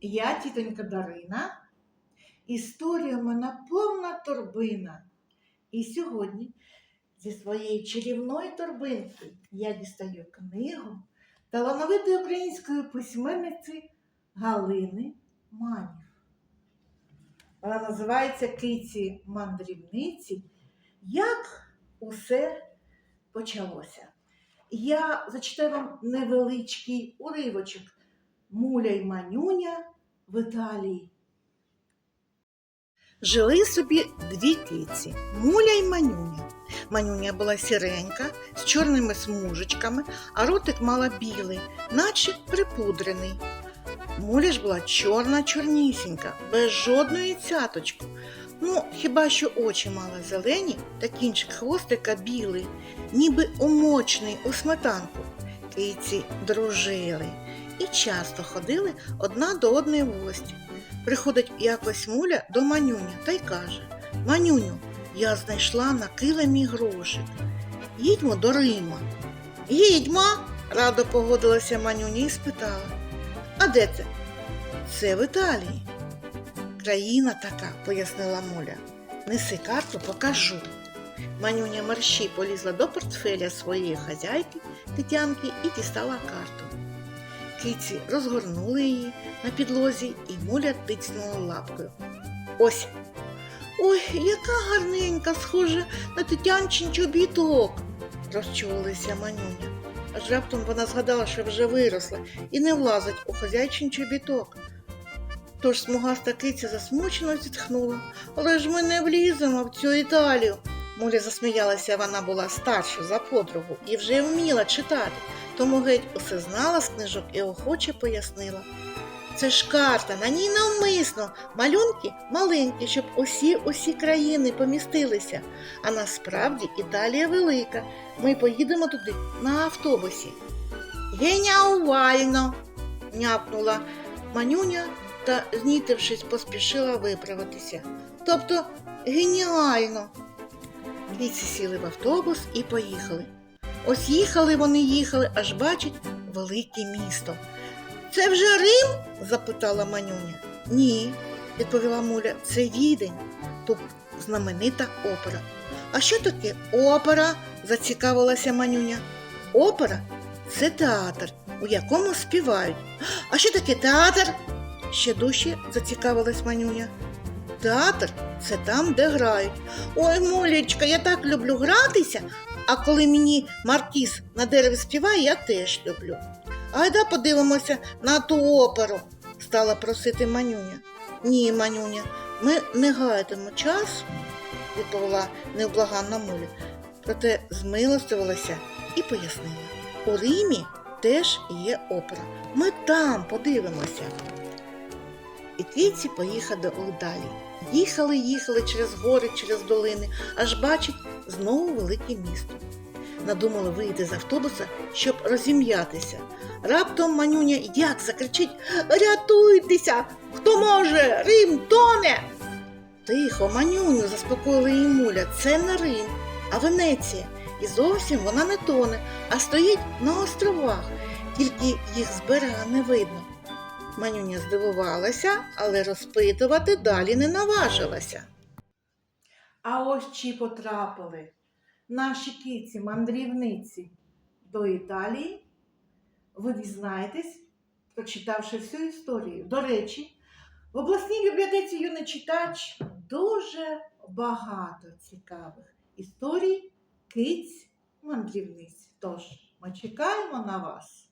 Я тітонька Дарина. Історія мене повна торбина. І сьогодні зі своєї чарівної торбинки я дістаю книгу талановитої української письменниці Галини Манів. Вона називається Киці мандрівниці. Як усе почалося? Я зачитаю вам невеличкий уривочок Муля й Манюня в Італії. Жили собі дві киці Муля й Манюня. Манюня була сіренька, з чорними смужечками, а ротик мала білий, наче припудрений. Муля ж була чорна чорнісінька, без жодної цяточки. Ну, хіба що очі мала зелені та кінчик хвостика білий, ніби умочений у сметанку. Киці дружили і часто ходили одна до одної в гості. Приходить якось муля до манюня та й каже Манюню, я знайшла на килимі грошик. Їдьмо до Рима. Їдьмо, радо погодилася манюня і спитала. А де це? Це в Італії. Країна така, пояснила Муля. Неси карту, покажу. Манюня мерщій полізла до портфеля своєї хазяйки Тетянки і дістала карту. Киці розгорнули її на підлозі, і муля тицнула лапкою. Ось. Ой, яка гарненька, схожа на Тетянчин чобіток, розчулилася манюня. Аж раптом вона згадала, що вже виросла і не влазить у хазяйчин чобіток. Тож смугаста киця засмучено зітхнула. Але ж ми не вліземо в цю Італію. Муля засміялася, вона була старша за подругу і вже вміла читати, тому геть усе знала з книжок і охоче пояснила. Це ж карта, на ній навмисно, малюнки маленькі, щоб усі усі країни помістилися. А насправді Італія велика. Ми поїдемо туди на автобусі. Геніально! няпнула манюня та, знітившись, поспішила виправитися. Тобто геніально. Віці сіли в автобус і поїхали. Ось їхали вони їхали, аж бачать велике місто. Це вже Рим? запитала манюня. Ні, відповіла муля, це відень, тут знаменита опера. А що таке опера? зацікавилася манюня. Опера це театр, у якому співають. А що таке театр? Ще дужче зацікавилась манюня. Театр це там, де грають. Ой, Мулечка, я так люблю гратися, а коли мені маркіз на дереві співає, я теж люблю. Айда подивимося на ту оперу, стала просити манюня. Ні, манюня, ми не гаятимо час, відповіла невблаганна муля. Проте змилостивилася і пояснила. У Римі теж є опера. Ми там подивимося. І квітці поїхали далі. Їхали, їхали через гори, через долини, аж бачать знову велике місто. Надумали вийти з автобуса, щоб розім'ятися. Раптом манюня як закричить Рятуйтеся! Хто може? Рим тоне! Тихо, манюню, заспокоїла її муля, це не Рим, а Венеція. І зовсім вона не тоне, а стоїть на островах, тільки їх з берега не видно. Манюня здивувалася, але розпитувати далі не наважилася. А ось чи потрапили наші киці, мандрівниці до Італії, ви дізнаєтесь, прочитавши всю історію. До речі, в обласній бібліотеці юний читач дуже багато цікавих історій киць мандрівниць. Тож ми чекаємо на вас.